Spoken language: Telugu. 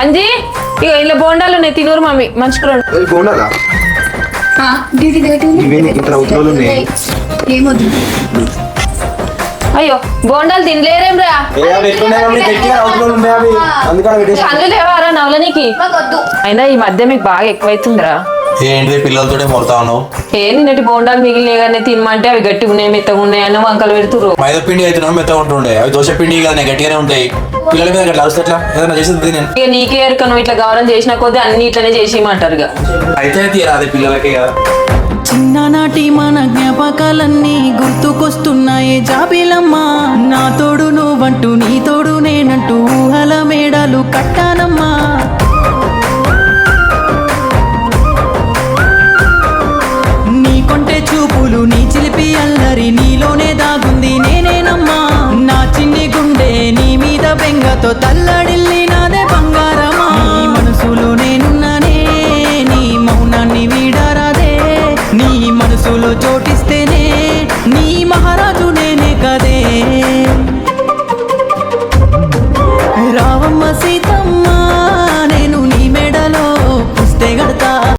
అంజీ ఇక ఇలా బోండాలు ఉన్నాయి తినూరు మమ్మీ రెండు ఉన్నాయి? ఏమొద్దు. అయ్యో బోండాలు తినలేరేం రా? కళ్ళు లేవారా నవలనికి అయినా ఈ మధ్య మీకు బాగా ఎక్కువైతుందిరా. ఏంటిది పిల్లలతోటే మొడతా ఉన్నావు? ఏ నిన్నటి బోండాలు మిగిలినాయి కానీ తినమంటే అవి గట్టిగా ఉన్నాయి మెత్తగా ఉన్నాయి అన్న వంకలు పెడుతురు మైదా పిండి అయితే మెత్తగా ఉంటుండే. అవి దోశ పిండి కదా గట్టిగానే ఉంటాయి పిల్లల మీద అట్లా అరుస్తే ఎట్లా? ఏదైనా చేసింది నేను? ఇక నీకే ఎరుక నువ్వు ఇట్లా గౌరవం చేసిన కొద్దీ అన్ని ఇట్లనే చేసేయమంటారు ఇక అయితే తీరా అదే పిల్లలకే కదా. చిన్ననాటి మన జ్ఞాపకాలన్నీ గుర్తుకొస్తున్నాయే జాబిలమ్మ. నా తోడు నువ్వంటూ నీ తోడు నేనంటూ ఊహల మేడలు కట్టానమ్మా. నీతో తల్లడిల్లి నాదే బంగారమా? నీ మనసులో నేనున్నానే నీ మౌనాన్ని వీడారాదే. నీ మనసులో చోటిస్తేనే నీ మహారాజు నేనే కదే. రావమ్మ సీత